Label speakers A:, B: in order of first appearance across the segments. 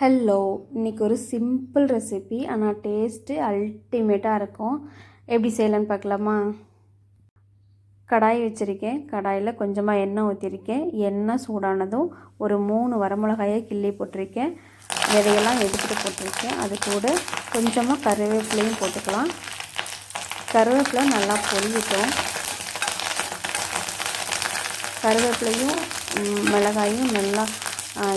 A: Hello இன்றைக்கி ஒரு simple recipe ஆனால் டேஸ்ட்டு அல்டிமேட்டாக இருக்கும். எப்படி செய்யலான்னு பார்க்கலாமா? கடாய் வச்சுருக்கேன். கடாயில் கொஞ்சமாக எண்ணெய் ஊற்றிருக்கேன் எண்ணெய் சூடானதும் ஒரு மூணு வரமிளகாயை கிள்ளி போட்டிருக்கேன். விதையெல்லாம் எடுத்துகிட்டு போட்டிருக்கேன். அது கூட கொஞ்சமாக கருவேப்பிலையும் போட்டுக்கலாம். கருவேப்பிலை நல்லா பொரியட்டும். கருவேப்பிலையும் மிளகாயும் நல்லா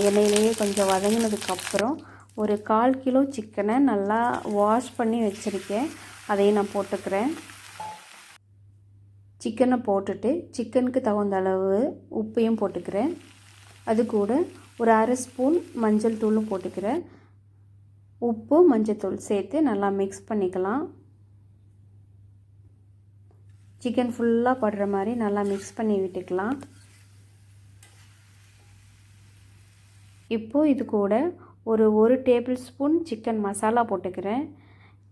A: எண்ணெயிலேயே கொஞ்சம் வதங்கினதுக்கப்புறம் ஒரு கால் கிலோ சிக்கனை நல்லா வாஷ் பண்ணி வச்சுருக்கேன். அதையும் நான் போட்டுக்கிறேன். சிக்கனை போட்டுட்டு சிக்கனுக்கு தகுந்த அளவு உப்பையும் போட்டுக்கிறேன். அது கூட ஒரு அரை ஸ்பூன் மஞ்சள் தூளும் போட்டுக்கிறேன். உப்பு மஞ்சள்தூள் சேர்த்து நல்லா மிக்ஸ் பண்ணிக்கலாம். சிக்கன் ஃபுல்லாக படுற மாதிரி நல்லா மிக்ஸ் பண்ணி விட்டுக்கலாம். இப்போது இது கூட ஒரு ஒரு டேபிள் ஸ்பூன் சிக்கன் மசாலா போட்டுக்கிறேன்.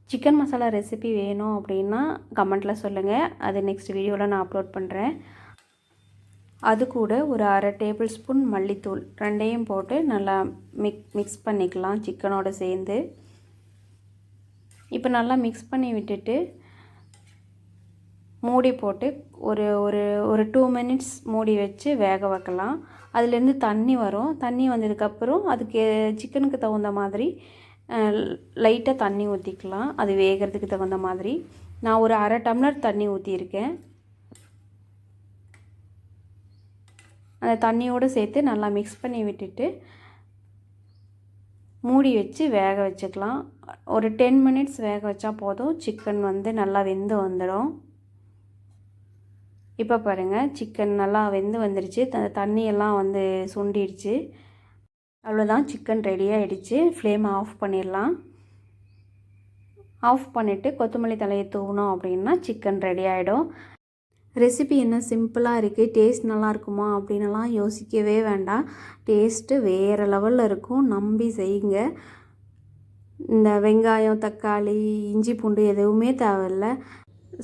A: சிக்கன் மசாலா ரெசிபி வேணும் அப்படின்னா கமெண்ட்டில் சொல்லுங்கள் அது நெக்ஸ்ட் வீடியோவில் நான் அப்லோட் பண்ணுறேன் அது கூட ஒரு அரை டேபிள் ஸ்பூன் மல்லித்தூள் ரெண்டையும் போட்டு நல்லா மிக் மிக்ஸ் பண்ணிக்கலாம் சிக்கனோடு சேர்ந்து. இப்போ நல்லா மிக்ஸ் பண்ணி விட்டுட்டு மூடி போட்டு ஒரு ஒரு ஒரு டூ மினிட்ஸ் மூடி வச்சு வேக வைக்கலாம். அதுலேருந்து தண்ணி வரும். தண்ணி வந்ததுக்கப்புறம் அதுக்கு சிக்கனுக்கு தகுந்த மாதிரி லைட்டாக தண்ணி ஊற்றிக்கலாம் அது வேகிறதுக்கு தகுந்த மாதிரி. நான் ஒரு அரை டம்ளர் தண்ணி ஊற்றியிருக்கேன் அந்த தண்ணியோடு சேர்த்து நல்லா மிக்ஸ் பண்ணி விட்டுட்டு மூடி வச்சு வேக வச்சுக்கலாம். ஒரு டென் மினிட்ஸ் வேக வச்சா போதும். சிக்கன் வந்து நல்லா வெந்து வந்துடும். இப்போ பாருங்கள் சிக்கன் நல்லா வெந்து வந்துருச்சு. த தண்ணியெல்லாம் வந்து சுண்டிடுச்சு. அவ்வளோதான் சிக்கன் ரெடி ஆகிடுச்சு ஃப்ளேம் ஆஃப் பண்ணிடலாம். ஆஃப் பண்ணிவிட்டு கொத்தமல்லி தலையை தூவினோம் அப்படின்னா சிக்கன் ரெடி ஆகிடும் ரெசிபி என்ன சிம்பிளாக இருக்குது டேஸ்ட் நல்லா இருக்குமா? அப்படின்னுலாம் யோசிக்கவே வேண்டாம். டேஸ்ட்டு வேறு லெவலில் இருக்கும். நம்பி செய்யுங்க. இந்த வெங்காயம் தக்காளி இஞ்சி பூண்டு எதுவுமே தேவையில்ல.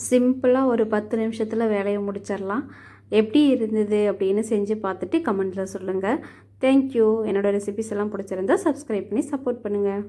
A: சிம்பிளாக ஒரு பத்து நிமிஷத்தில் வேலையை முடிச்சிடலாம் எப்படி இருந்தது அப்படின்னு செஞ்சு பார்த்துட்டு கமெண்ட்டில் சொல்லுங்கள் தேங்க்யூ என்னோடய ரெசிபிஸ் எல்லாம் பிடிச்சிருந்தா சப்ஸ்கிரைப் பண்ணி சப்போர்ட் பண்ணுங்கள்